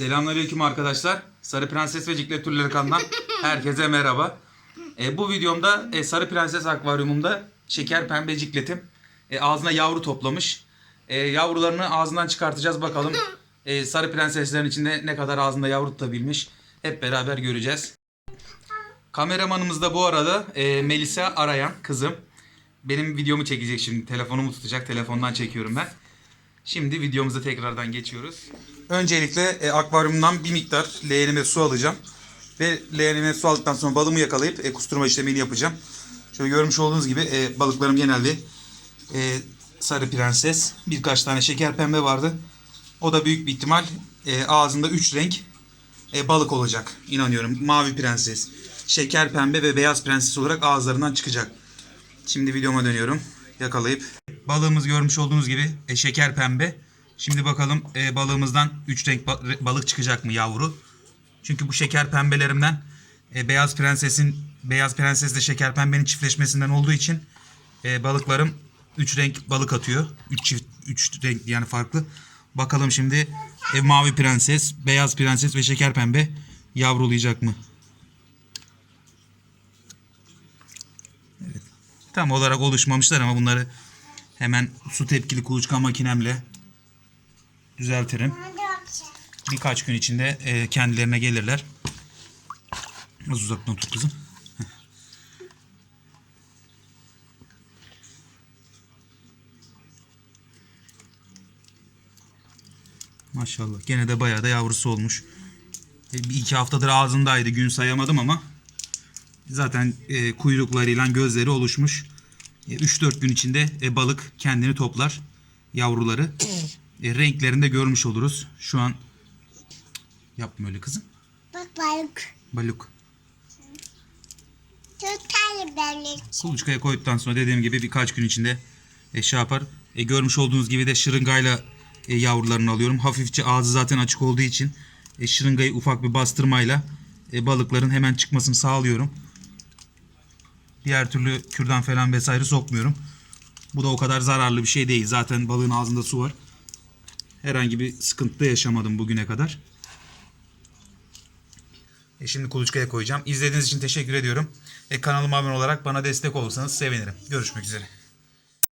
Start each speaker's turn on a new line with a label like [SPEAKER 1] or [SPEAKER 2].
[SPEAKER 1] Selamünaleyküm arkadaşlar. Sarı Prenses ve Ciklet Türleri kanalından herkese merhaba. E, bu videomda e, Sarı Prenses akvaryumumda şeker pembe cikletim e, ağzına yavru toplamış. E, yavrularını ağzından çıkartacağız bakalım. E, sarı prenseslerin içinde ne kadar ağzında yavru tutabilmiş. Hep beraber göreceğiz. Kameramanımız da bu arada e, Melisa Arayan kızım. Benim videomu çekecek şimdi. Telefonumu tutacak. Telefondan çekiyorum ben. Şimdi videomuza tekrardan geçiyoruz. Öncelikle e, akvaryumdan bir miktar leğenime su alacağım. Ve leğenime su aldıktan sonra balımı yakalayıp e, kusturma işlemini yapacağım. Şöyle görmüş olduğunuz gibi e, balıklarım genelde e, sarı prenses. Birkaç tane şeker pembe vardı. O da büyük bir ihtimal e, ağzında 3 renk e, balık olacak. İnanıyorum. Mavi prenses, şeker pembe ve beyaz prenses olarak ağızlarından çıkacak. Şimdi videoma dönüyorum. Yakalayıp. Balığımız görmüş olduğunuz gibi e, şeker pembe. Şimdi bakalım e, balığımızdan 3 renk ba- re- balık çıkacak mı yavru? Çünkü bu şeker pembelerimden e, beyaz prensesin beyaz prensesle şeker pembenin çiftleşmesinden olduğu için e, balıklarım 3 renk balık atıyor. 3 çift 3 renk yani farklı. Bakalım şimdi e, mavi prenses, beyaz prenses ve şeker pembe yavrulayacak mı? Tam olarak oluşmamışlar ama bunları hemen su tepkili kuluçka makinemle düzeltirim. Birkaç gün içinde e, kendilerine gelirler. Az uzaktan tut kızım. Maşallah. Gene de bayağı da yavrusu olmuş. E, bir iki haftadır ağzındaydı. Gün sayamadım ama Zaten e, kuyruklarıyla gözleri oluşmuş. E, 3-4 gün içinde e, balık kendini toplar. Yavruları. E, renklerini de görmüş oluruz. Şu an yapma öyle kızım.
[SPEAKER 2] Bak balık.
[SPEAKER 1] Balık.
[SPEAKER 2] Çok tane balık.
[SPEAKER 1] Kuluçkaya koyduktan sonra dediğim gibi birkaç gün içinde e, şey yapar. E, görmüş olduğunuz gibi de şırıngayla e, yavrularını alıyorum. Hafifçe ağzı zaten açık olduğu için e, şırıngayı ufak bir bastırmayla e, balıkların hemen çıkmasını sağlıyorum. Diğer türlü kürdan falan vesaire sokmuyorum. Bu da o kadar zararlı bir şey değil. Zaten balığın ağzında su var. Herhangi bir sıkıntı yaşamadım bugüne kadar. E şimdi kuluçkaya koyacağım. İzlediğiniz için teşekkür ediyorum. E kanalıma abone olarak bana destek olursanız sevinirim. Görüşmek üzere.